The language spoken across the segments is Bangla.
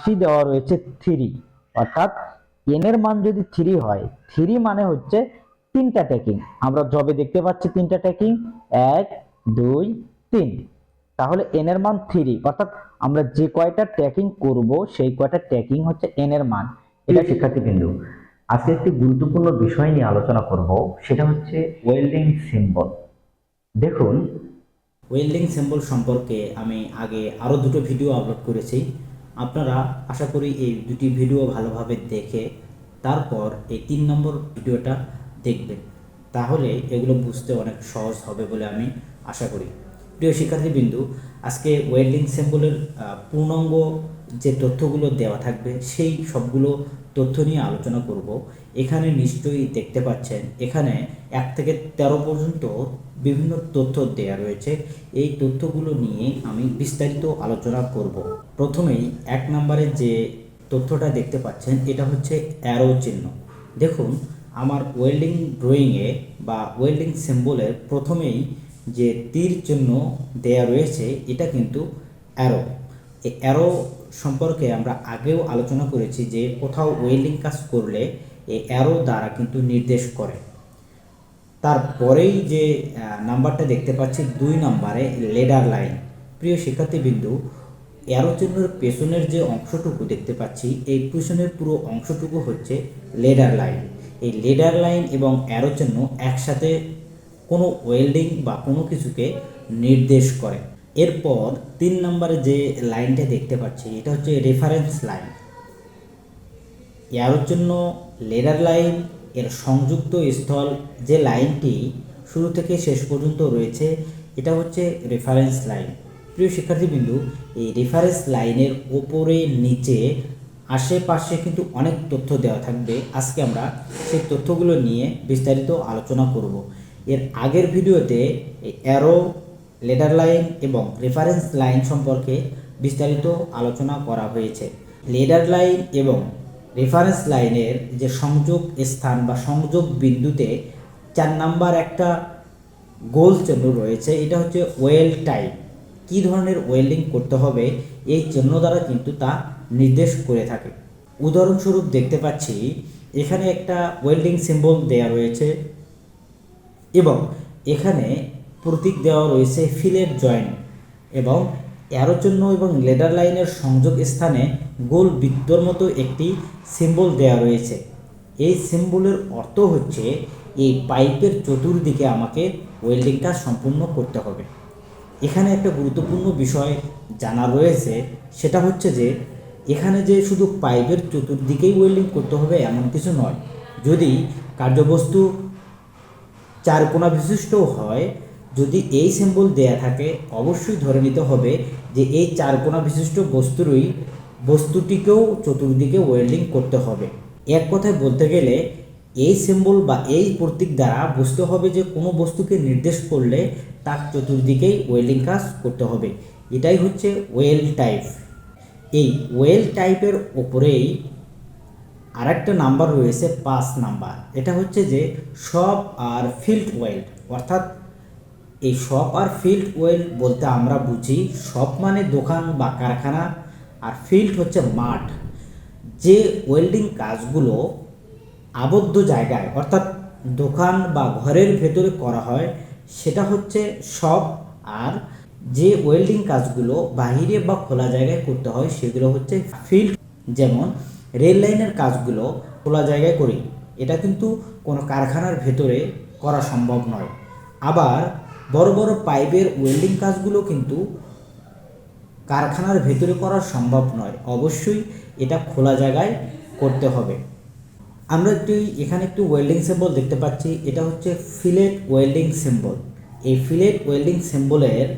সি দেওয়া রয়েছে থ্রি অর্থাৎ এন এর মান যদি থ্রি হয় থ্রি মানে হচ্ছে তিনটা ট্যাকিং আমরা জবে দেখতে পাচ্ছি তিনটা ট্যাকিং এক, দুই, তিন। তাহলে এন এর মান থ্রি অর্থাৎ আমরা যে কয়টা ট্যাকিং করব, সেই কয়টা ট্যাকিং হচ্ছে এন এর মান। এটা শিক্ষার্থীবৃন্দু, আজকে একটি গুরুত্বপূর্ণ বিষয় নিয়ে আলোচনা করব, সেটা হচ্ছে ওয়েল্ডিং সিম্বল দেখুন। ওয়েল্ডিং সিম্বল সম্পর্কে আমি আগে আরও দুটো ভিডিও আপলোড করেছি। আপনারা আশা করি এই দুটি ভিডিও ভালোভাবে দেখে তারপর এই তিন নম্বর ভিডিওটা দেখবেন। তাহলে এগুলো বুঝতে অনেক সহজ হবে বলে আমি আশা করি। প্রিয় শিক্ষার্থীবৃন্দু আজকে ওয়েল্ডিং সিম্বলের আহ, পূর্ণাঙ্গ যে তথ্যগুলো দেওয়া থাকবে সেই সবগুলো তথ্য নিয়ে আলোচনা করব। এখানে নিশ্চয়ই দেখতে পাচ্ছেন এখানে এক থেকে তেরো পর্যন্ত বিভিন্ন তথ্য দেয়া রয়েছে। এই তথ্যগুলো নিয়ে আমি বিস্তারিত আলোচনা করব। প্রথমেই এক নম্বরে যে তথ্যটা দেখতে পাচ্ছেন, এটা হচ্ছে অ্যারো চিহ্ন। দেখুন, আমার ওয়েল্ডিং ড্রয়িংয়ে বা ওয়েল্ডিং সিম্বলের প্রথমেই যে তীর চিহ্ন দেয়া রয়েছে, এটা কিন্তু অ্যারো এই অ্যারো সম্পর্কে আমরা আগেও আলোচনা করেছি যে কোথাও ওয়েল্ডিং কাজ করলে এই অ্যারো দ্বারা কিন্তু নির্দেশ করে। তারপরেই যে নাম্বারটা দেখতে পাচ্ছি দুই নাম্বারে, লেডার লাইন। প্রিয় শিক্ষার্থীবিন্দু চিহ্নের পেছনের যে অংশটুকু দেখতে পাচ্ছি, এই পেছনের পুরো অংশটুকু হচ্ছে লেডার লাইন। এই লেডার লাইন এবং চিহ্ন একসাথে কোনো ওয়েল্ডিং বা কোনো কিছুকে নির্দেশ করে। এরপর তিন নম্বরে যে লাইনটা দেখতে পাচ্ছি, এটা হচ্ছে রেফারেন্স লাইন। জন্য লেডার লাইন এর সংযুক্ত স্থল যে লাইনটি শুরু থেকে শেষ পর্যন্ত রয়েছে, এটা হচ্ছে রেফারেন্স লাইন প্রিয় শিক্ষার্থীবৃন্দু, এই রেফারেন্স লাইনের ওপরে নিচে আশেপাশে কিন্তু অনেক তথ্য দেওয়া থাকবে। আজকে আমরা সেই তথ্যগুলো নিয়ে বিস্তারিত আলোচনা করব। এর আগের ভিডিওতে অ্যারো লেডার লাইন এবং রেফারেন্স লাইন সম্পর্কে বিস্তারিত আলোচনা করা হয়েছে। লেডার লাইন এবং রেফারেন্স লাইনের যে সংযোগ স্থান বা সংযোগ বিন্দুতে চার নাম্বার একটা গোল চিহ্ন রয়েছে, এটা হচ্ছে ওয়েল টাইপ কী ধরনের ওয়েল্ডিং করতে হবে, এই চিহ্ন দ্বারা কিন্তু তা নির্দেশ করে থাকে। উদাহরণস্বরূপ দেখতে পাচ্ছি, এখানে একটা ওয়েল্ডিং সিম্বল দেয়া রয়েছে এবং এখানে প্রতীক দেওয়া রয়েছে ফিলেট জয়েন্ট এবং অ্যারো চিহ্ন এবং লেডার লাইনের সংযোগ স্থানে গোল বৃত্তর মতো একটি সিম্বল দেওয়া রয়েছে। এই সিম্বলের অর্থ হচ্ছে, এই পাইপের চতুর্দিকে আমাকে ওয়েল্ডিংটা সম্পূর্ণ করতে হবে। এখানে একটা গুরুত্বপূর্ণ বিষয় জানা রয়েছে, সেটা হচ্ছে যে, এখানে যে শুধু পাইপের চতুর্দিকেই ওয়েল্ডিং করতে হবে এমন কিছু নয়। যদি কার্যবস্তু চার কোণা বিশিষ্ট হয় যদি এই সিম্বল দেয়া থাকে, অবশ্যই ধরে নিতে হবে যে এই চার কোণা বিশিষ্ট বস্তুরই, বস্তুটিকেও চতুর্দিকে ওয়েল্ডিং করতে হবে। এক কথায় বলতে গেলে, এই সিম্বল বা এই প্রতীক দ্বারা বুঝতে হবে যে কোনো বস্তুকে নির্দেশ করলে তার চতুর্দিকেই ওয়েল্ডিং কাজ করতে হবে। এটাই হচ্ছে ওয়েল টাইপ এই ওয়েল টাইপের ওপরেই আরেকটা নাম্বার রয়েছে, পাঁচ নাম্বার এটা হচ্ছে যে শপ আর ফিল্ড ওয়েল্ড অর্থাৎ এই শপ আর ফিল্ড ওয়েল বলতে আমরা বুঝি শপ মানে দোকান বা কারখানা, আর ফিল্ড হচ্ছে মাঠ। যে ওয়েল্ডিং কাজগুলো আবদ্ধ জায়গায়, অর্থাৎ দোকান বা ঘরের ভেতরে করা হয়, সেটা হচ্ছে শপ আর যে ওয়েল্ডিং কাজগুলো বাহিরে বা খোলা জায়গায় করতে হয়, সেগুলো হচ্ছে ফিল্ড যেমন রেল লাইনের কাজগুলো খোলা জায়গায় করি, এটা কিন্তু কোনো কারখানার ভেতরে করা সম্ভব নয়। আবার বড় বড় পাইপের ওয়েল্ডিং কাজগুলো কিন্তু কারখানার ভেতরে করা সম্ভব নয়। অবশ্যই এটা খোলা জায়গায় করতে হবে। আমরা একটি, এখানে একটি ওয়েল্ডিং সিম্বল দেখতে পাচ্ছি। এটা হচ্ছে ফিলেট ওয়েল্ডিং সিম্বল এই ফিলেট ওয়েল্ডিং সিম্বলের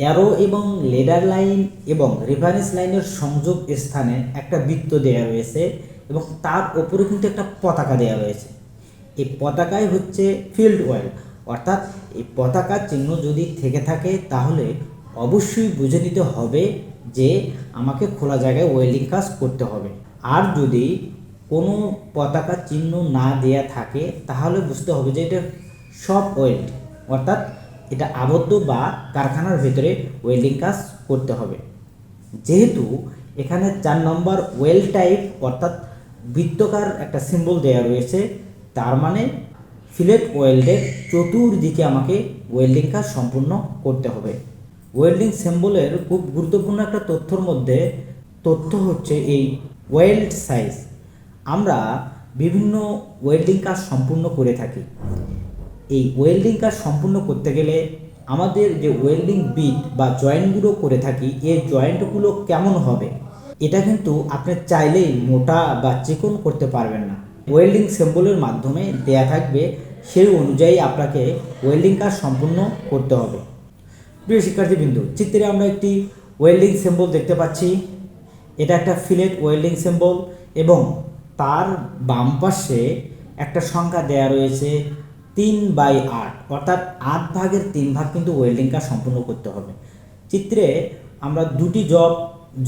অ্যারো এবং লেডার লাইন এবং রেফারেন্স লাইনের সংযোগ স্থানে একটা বৃত্ত দেওয়া রয়েছে এবং তার ওপরে কিন্তু একটা পতাকা দেওয়া রয়েছে। এই পতাকায় হচ্ছে ফিল্ড ওয়েল অর্থাৎ এই পতাকার চিহ্ন যদি থেকে থাকে, তাহলে অবশ্যই বুঝে নিতে হবে যে আমাকে খোলা জায়গায় ওয়েল্ডিং কাজ করতে হবে। আর যদি কোনো পতাকা চিহ্ন না দেয়া থাকে, তাহলে বুঝতে হবে যে এটা সব ওয়েল্ড, অর্থাৎ এটা আবদ্ধ বা কারখানার ভেতরে ওয়েল্ডিং কাজ করতে হবে। যেহেতু এখানে চার নম্বর ওয়েল টাইপ, অর্থাৎ বৃত্তকার একটা সিম্বল দেওয়া রয়েছে, তার মানে ফিলেট ওয়েল্ডের চতুর্দিকে আমাকে ওয়েল্ডিং কাজ সম্পূর্ণ করতে হবে। ওয়েল্ডিং সিম্বলের খুব গুরুত্বপূর্ণ একটা তথ্যর মধ্যে তথ্য হচ্ছে এই ওয়েল্ড সাইজ। আমরা বিভিন্ন ওয়েল্ডিং কাজ সম্পূর্ণ করে থাকি। এই ওয়েল্ডিং কাজ সম্পূর্ণ করতে গেলে আমাদের যে ওয়েল্ডিং বিট বা জয়েন্টগুলো করে থাকি এই জয়েন্টগুলো কেমন হবে? এটা কিন্তু আপনি চাইলেই মোটা বা চিকন করতে পারবেন না। ওয়েল্ডিং সিম্বলের মাধ্যমে দেয়া থাকবে, সেই অনুযায়ী আপনাকে ওয়েল্ডিং কাজ সম্পূর্ণ করতে হবে। প্রিয় শিক্ষার্থীবৃন্দু, চিত্রে আমরা একটি ওয়েল্ডিং সিম্বল দেখতে পাচ্ছি। এটা একটা ফিলেট ওয়েল্ডিং সিম্বল এবং তার বাম পাশে একটা সংখ্যা দেয়া রয়েছে তিন বাই আট। অর্থাৎ আট ভাগের তিন ভাগ কিন্তু ওয়েল্ডিং কাজ সম্পূর্ণ করতে হবে। চিত্রে আমরা দুটি জব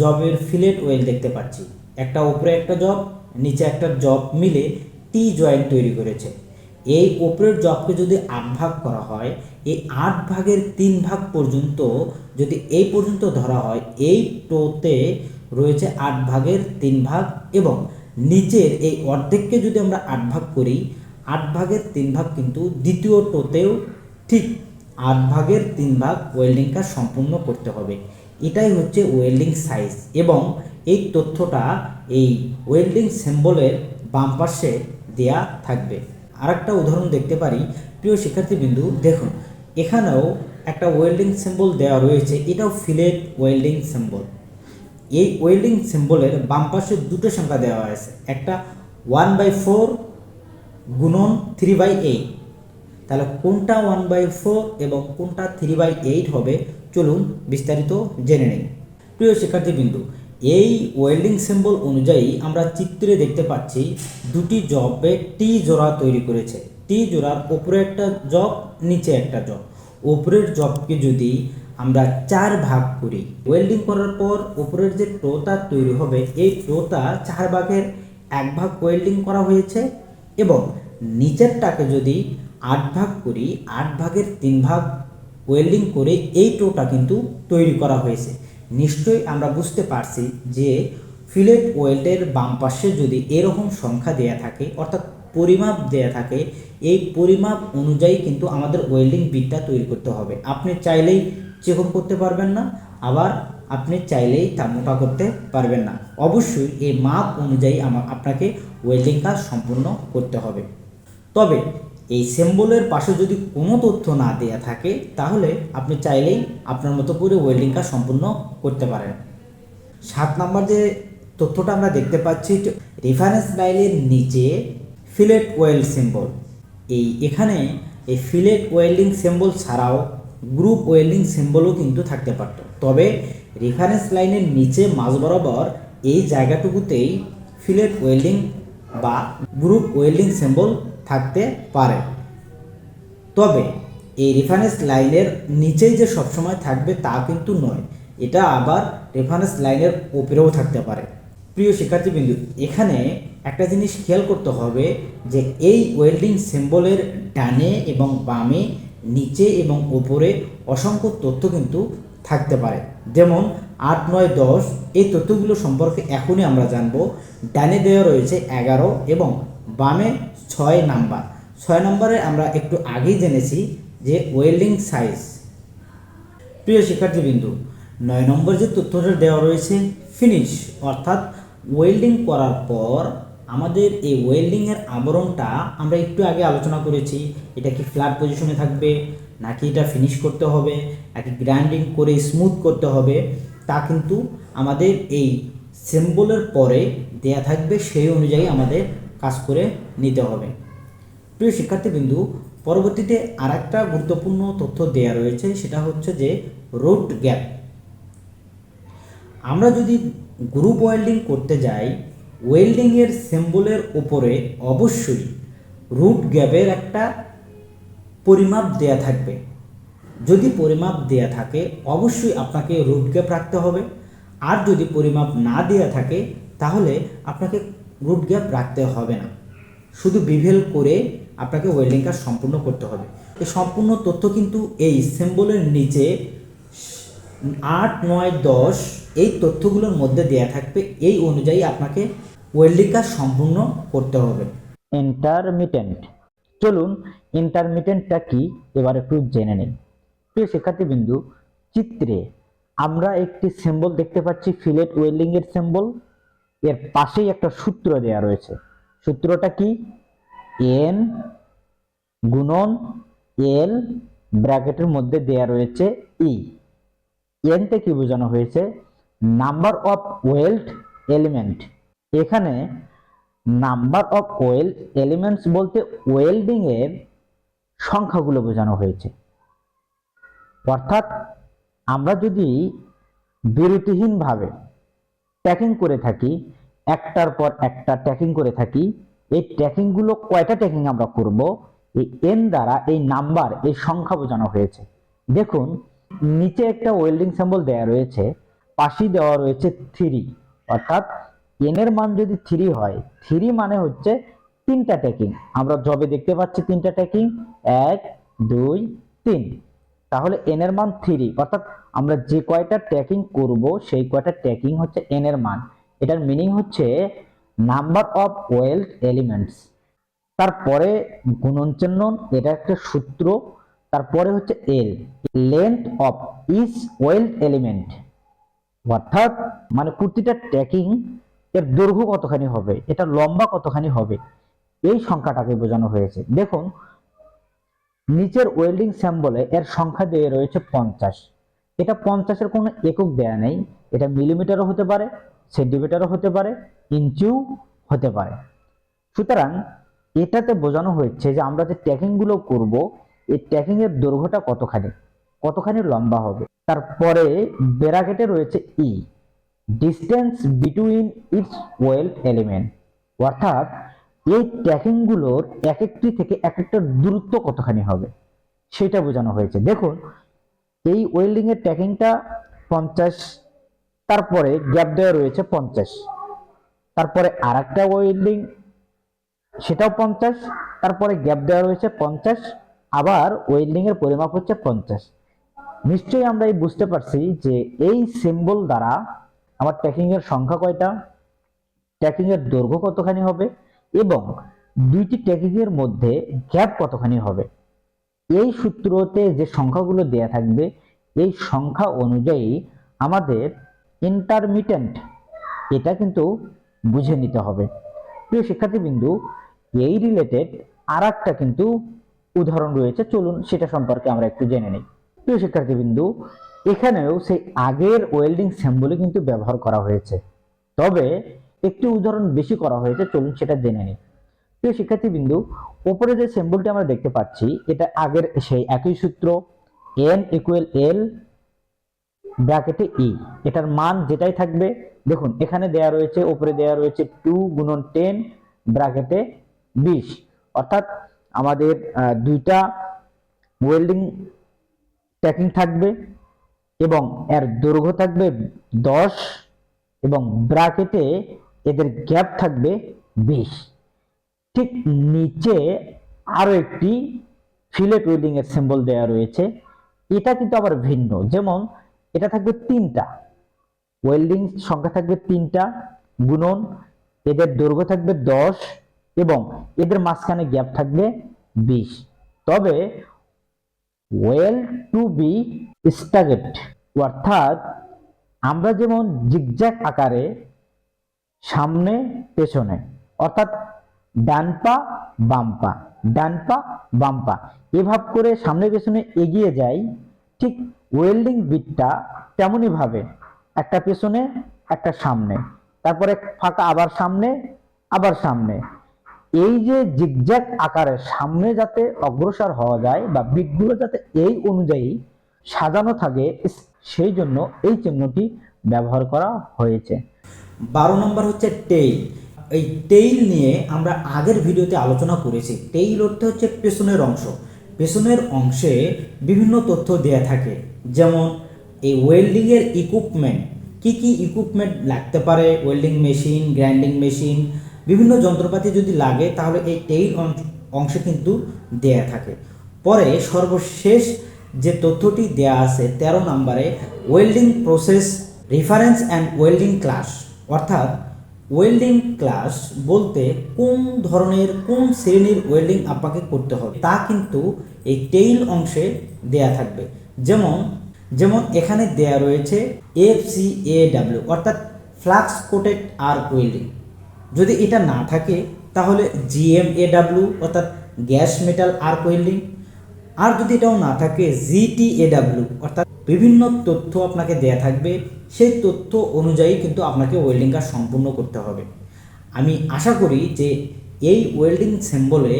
জবের ফিলেট ওয়েল দেখতে পাচ্ছি। একটা উপরে একটা জব নিচে একটা জব মিলে টি জয়েন্ট তৈরি করেছে। এই ওপরের জবকে যদি আট ভাগ করা হয়, এই আট ভাগের তিন ভাগ পর্যন্ত যদি এই পর্যন্ত ধরা হয়, এই টোতে রয়েছে আট ভাগের তিন ভাগ এবং নিচের এই অর্ধেককে যদি আমরা আট ভাগ করি, আট ভাগের তিন ভাগ কিন্তু দ্বিতীয় টোতেও ঠিক আট ভাগের তিন ভাগ ওয়েল্ডিং কাজ সম্পূর্ণ করতে হবে। এটাই হচ্ছে ওয়েল্ডিং সাইজ এবং এই তথ্যটা এই ওয়েল্ডিং সিম্বলের বাম পাশে দেয়া থাকবে। আরেকটা উদাহরণ দেখতে পারি। প্রিয় শিক্ষার্থীবিন্দু, দেখুন, এখানেও একটা ওয়েল্ডিং সিম্বল দেওয়া রয়েছে। এটাও ফিলেট ওয়েল্ডিং সিম্বল এই ওয়েল্ডিং সিম্বলের বাম পাশে দুটো সংখ্যা দেওয়া আছে। একটা ওয়ান বাই ফোর গুণন থ্রি বাই এইট তাহলে কোনটা ওয়ান বাই ফোর এবং কোনটা থ্রি বাই এইট হবে? চলুন বিস্তারিত জেনে নিন প্রিয় শিক্ষার্থীবৃন্দু এই ওয়েল্ডিং সিম্বল অনুযায়ী আমরা চিত্রে দেখতে পাচ্ছি দুটি জবে টি জোড়া তৈরি করেছে। টি জোড়ার ওপরে একটা জব নিচে একটা জব ওপরের জবকে যদি আমরা চার ভাগ করি ওয়েল্ডিং করার পর ওপরের যে টোটা তৈরি হবে, এই টোটা চার ভাগের এক ভাগ ওয়েল্ডিং করা হয়েছে এবং নিচেরটাকে যদি আট ভাগ করি, আট ভাগের তিন ভাগ ওয়েল্ডিং করে এই টোটা কিন্তু তৈরি করা হয়েছে। নিশ্চয়ই আমরা বুঝতে পারছি যে ফিলেট ওয়েল্ডের বাম পাশে যদি এরকম সংখ্যা দেয়া থাকে, অর্থাৎ পরিমাপ দেয়া থাকে, এই পরিমাপ অনুযায়ী কিন্তু আমাদের ওয়েল্ডিং বিটটা তৈরি করতে হবে। আপনি চাইলেই চিকন করতে পারবেন না, আবার আপনি চাইলেই তা মোটা করতে পারবেন না। অবশ্যই এই মাপ অনুযায়ী আমা, আপনাকে ওয়েল্ডিং কাজ সম্পূর্ণ করতে হবে। তবে এই সিম্বলের পাশে যদি কোনো তথ্য না দেয়া থাকে, তাহলে আপনি চাইলেই আপনার মতো করে ওয়েল্ডিং কাজ সম্পূর্ণ করতে পারেন। সাত নম্বর যে তথ্যটা আমরা দেখতে পাচ্ছি রেফারেন্স লাইনের নিচে ফিলেট ওয়েল্ড সিম্বল এই এখানে এই ফিলেট ওয়েল্ডিং সিম্বল ছাড়াও গ্রুপ ওয়েল্ডিং সিম্বলও কিন্তু থাকতে পারত। তবে রেফারেন্স লাইনের নিচে মাঝ বরাবর এই জায়গাটুকুতেই ফিলেট ওয়েল্ডিং বা গ্রুপ ওয়েল্ডিং সিম্বল থাকতে পারে। তবে এই রেফারেন্স লাইনের নিচেই যে সবসময় থাকবে তা কিন্তু নয়, এটা আবার রেফারেন্স লাইনের ওপরেও থাকতে পারে। প্রিয় শিক্ষার্থীবৃন্দু, এখানে একটা জিনিস খেয়াল করতে হবে যে এই ওয়েল্ডিং সিম্বলের ডানে এবং বামে, নিচে এবং ওপরে অসংখ্য তথ্য কিন্তু থাকতে পারে। যেমন আট, নয়, দশ, এই তথ্যগুলো সম্পর্কে এখনই আমরা জানব। ডানে দেওয়া রয়েছে এগারো এবং বামে ছয় নাম্বার। ছয় নম্বরে আমরা একটু আগেই জেনেছি যে ওয়েল্ডিং সাইজ। প্রিয় শিক্ষার্থীবৃন্দু, নয় নম্বর যে তথ্যটা দেওয়া রয়েছে ফিনিশ অর্থাৎ ওয়েল্ডিং করার পর আমাদের এই ওয়েল্ডিংয়ের আবরণটা আমরা একটু আগে আলোচনা করেছি। এটা কি ফ্ল্যাট পজিশনে থাকবে, নাকি এটা ফিনিশ করতে হবে, নাকি গ্রাইন্ডিং করে স্মুথ করতে হবে, তা কিন্তু আমাদের এই সিম্বলের পরে দেয়া থাকবে, সেই অনুযায়ী আমাদের কাজ করে নিতে হবে। প্রিয় শিক্ষার্থীবৃন্দু, পরবর্তীতে আর একটা গুরুত্বপূর্ণ তথ্য দেয়া রয়েছে, সেটা হচ্ছে যে রুট গ্যাপ আমরা যদি গ্রুপ ওয়েল্ডিং করতে যাই ওয়েল্ডিংয়ের সিম্বলের ওপরে অবশ্যই রুট গ্যাপের একটা পরিমাপ দেয়া থাকবে। যদি পরিমাপ দেয়া থাকে, অবশ্যই আপনাকে রুট গ্যাপ রাখতে হবে। আর যদি পরিমাপ না দেয়া থাকে, তাহলে আপনাকে রুট গ্যাপ রাখতে হবে না। শুধু বিভেল করে আপনাকে ওয়েল্ডিং কাজ সম্পূর্ণ করতে হবে। এই সম্পূর্ণ তথ্য কিন্তু এই সিম্বলের নিচে আট, নয়, দশ এই তথ্যগুলোর মধ্যে দেয়া থাকবে। এই অনুযায়ী আপনাকে ওয়েল্ডিং কাজ সম্পূর্ণ করতে হবে। ইন্টারমিটেন্ট চলুন ইন্টারমিটেন্টটা কি? এবার একটু জেনে নিই। প্রিয় শিক্ষার্থীবৃন্দু, চিত্রে আমরা একটি সিম্বল দেখতে পাচ্ছি ফিলেট ওয়েল্ডিং এর সিম্বল এর পাশেই একটা সূত্র দেয়া রয়েছে। সূত্রটা কি? এন গুণন এল ব্র্যাকেটের মধ্যে দেয়া রয়েছে ই। এনতে কি বোঝানো হয়েছে? Number of weld element. এখানে নাম্বার অফ ওয়েল্ড এলিমেন্টস বলতে ওয়েল্ডিং এর সংখ্যাগুলো বোঝানো হয়েছে। অর্থাৎ আমরা যদি বিরতিহীনভাবে ট্যাকিং করে থাকি, একটার পর একটা ট্যাকিং করে থাকি, এই ট্যাকিংগুলো কয়টা ট্যাকিং আমরা করব? এই এন দ্বারা এই নাম্বার, এই সংখ্যা বোঝানো হয়েছে। দেখুন, নিচে একটা ওয়েল্ডিং সিম্বল দেওয়া রয়েছে, পাশেই দেওয়া রয়েছে থ্রি অর্থাৎ এন এর মান যদি থ্রি হয় থ্রি মানে হচ্ছে তিনটা ট্যাকিং আমরা জবে দেখতে পাচ্ছি তিনটা ট্যাকিং এক, দুই, তিন। তাহলে এন এর মান থ্রি অর্থাৎ আমরা যে কয়টা ট্যাকিং করব, সেই কয়টা ট্যাকিং হচ্ছে এন এর মান। এটার মিনিং হচ্ছে নাম্বার অফ ওয়েল্ড এলিমেন্টস তারপরে গুণন চিহ্ন এটা একটা সূত্র। তারপরে হচ্ছে L length of each weld element অর্থাৎ মানে প্রতিটা ট্যাকিং এর দৈর্ঘ্য কতখানি হবে এটা লম্বা কতখানি হবে, এই সংখ্যাটাকে বোঝানো হয়েছে। দেখুন, নিচের ওয়েল্ডিং স্যাম্বলে এর সংখ্যা দিয়ে রয়েছে পঞ্চাশ। এটা পঞ্চাশের কোনো একক দেয়া নেই। এটা মিলিমিটারও হতে পারে সেন্টিমিটারও হতে পারে, ইঞ্চিও হতে পারে। সুতরাং এটাতে বোঝানো হয়েছে যে আমরা যে ট্যাকিংগুলো করব, এই ট্যাকিং এর দৈর্ঘ্যটা কতখানি কতখানি লম্বা হবে। তারপরে ব্যারাকেটে রয়েছে e distance between its weld element অর্থাৎ এই ট্যাকিংগুলোর এক একটি থেকে এক একটা দূরত্ব কতখানি হবে, সেটা বোঝানো হয়েছে। দেখুন এই ওয়েল্ডিং এর ট্যাকিংটা পঞ্চাশ, তারপরে গ্যাপ দেওয়া রয়েছে পঞ্চাশ। তারপরে আর একটা ওয়েল্ডিং সেটাও পঞ্চাশ, তারপরে গ্যাপ দেওয়া রয়েছে পঞ্চাশ, আবার ওয়েল্ডিং এর পরিমাপ হচ্ছে পঞ্চাশ। নিশ্চয়ই আমরা এই বুঝতে পারছি যে এই সিম্বল দ্বারা আমার ট্যাকিং এর সংখ্যা কয়টা ট্যাকিং এর দৈর্ঘ্য কতখানি হবে, এবং দুইটি ট্যাকিং এর মধ্যে গ্যাপ কতখানি হবে। এই সূত্রতে যে সংখ্যাগুলো দেয়া থাকবে, এই সংখ্যা অনুযায়ী আমাদের ইন্টারমিটেন্ট এটা কিন্তু বুঝে নিতে হবে। প্রিয় শিক্ষার্থীবৃন্দু, এই রিলেটেড আর একটা কিন্তু উদাহরণ রয়েছে। চলুন সেটা সম্পর্কে আমরা একটু জেনে নিই। প্রিয় শিক্ষার্থীবৃন্দু, এখানেও সেই আগের ওয়েল্ডিং স্যাম্বলই কিন্তু ব্যবহার করা হয়েছে। তবে একটি উদাহরণ বেশি করা হয়েছে, চলুন সেটা জেনে নিই। প্রিয় শিক্ষার্থীবৃন্দু উপরে যে সিম্বলটি আমরা দেখতে পাচ্ছি, এটা আগের সেই একই সূত্র এন ইকুয়াল এল ব্র্যাকেটে ই এটার মান যেটাই থাকবে, দেখুন, এখানে দেয়া রয়েছে উপরে দেয়া রয়েছে টু গুণন টেন ব্র্যাকেটে বিশ। অর্থাৎ আমাদের দুইটা ওয়েল্ডিং ট্যাকিং থাকবে এবং এর দৈর্ঘ্য থাকবে দশ এবং ব্র্যাকেটে এদের গ্যাপ থাকবে বিশ। ঠিক নিচে আরও একটি ফিলেট ওয়েল্ডিং এর সিম্বল দেওয়া রয়েছে। এটা কিন্তু আবার ভিন্ন। যেমন এটা থাকবে তিনটা। ওয়েল্ডিং সংখ্যা থাকবে তিনটা, গুণন, এদের দৈর্ঘ্য থাকবে দশ এবং এদের মাঝখানে গ্যাপ থাকবে বিশ। তবে ওয়েল টু বি স্টাগেট অর্থাৎ আমরা যেমন জিগজ্যাগ আকারে সামনে, পেছনে, অর্থাৎ ডান পা বাম পা ডান পা বাম পা এভাব করে সামনে পেছনে এগিয়ে যাই, ঠিক ওয়েল্ডিং বিটটা তেমনই ভাবে, একটা পেছনে, একটা সামনে। তারপরে ফাঁকা আবার সামনে আবার সামনে। এই যে জিগজ্যাগ আকারে সামনে যাতে অগ্রসর হওয়া যায় বা বিটগুলো যাতে এই অনুযায়ী সাজানো থাকে সেই জন্য এই চিহ্নটি ব্যবহার করা হয়েছে। বারো নম্বর হচ্ছে টেইল এই টেইল নিয়ে আমরা আগের ভিডিওতে আলোচনা করেছি। টেইল অর্থ হচ্ছে পেছনের অংশ। পেছনের অংশে বিভিন্ন তথ্য দেয়া থাকে। যেমন, এই ওয়েল্ডিংয়ের ইকুইপমেন্ট কি কি ইকুইপমেন্ট লাগতে পারে? ওয়েল্ডিং মেশিন গ্রাইন্ডিং মেশিন বিভিন্ন যন্ত্রপাতি যদি লাগে, তাহলে এই টেইল অংশে কিন্তু দেয়া থাকে। পরে সর্বশেষ যে তথ্যটি দেয়া আছে, তেরো নম্বরে welding process reference and welding class অর্থাৎ ওয়েল্ডিং ক্লাস বলতে কোন ধরনের, কোন শ্রেণির ওয়েল্ডিং আপনাকে করতে হবে, তা কিন্তু এই টেইল অংশে দেয়া থাকবে। যেমন যেমন এখানে দেয়া রয়েছে এফ সি এ ডাব্লিউ অর্থাৎ ফ্লাক্স কোটেড আর্ক ওয়েল্ডিং যদি এটা না থাকে, তাহলে জিএমএডাব্লিউ অর্থাৎ গ্যাস মেটাল আর্ক ওয়েল্ডিং আর যদি এটাও না থাকে জিটিএডাব্লিউ অর্থাৎ বিভিন্ন তথ্য আপনাকে দেয়া থাকবে, সেই তথ্য অনুযায়ী কিন্তু আপনাকে ওয়েল্ডিং কাজ সম্পূর্ণ করতে হবে। আমি আশা করি যে এই ওয়েল্ডিং সিম্বলে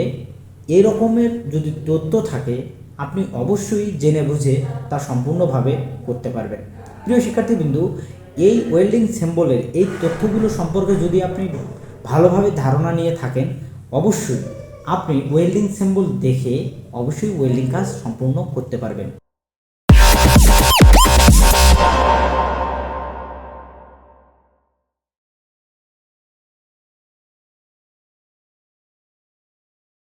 এই রকমের যদি তথ্য থাকে, আপনি অবশ্যই জেনে বুঝে তা সম্পূর্ণভাবে করতে পারবেন। প্রিয় শিক্ষার্থীবৃন্দু, এই ওয়েল্ডিং সিম্বলের এই তথ্যগুলো সম্পর্কে যদি আপনি ভালোভাবে ধারণা নিয়ে থাকেন, অবশ্যই আপনি ওয়েল্ডিং সিম্বল দেখে অবশ্যই ওয়েল্ডিং কাজ সম্পূর্ণ করতে পারবেন।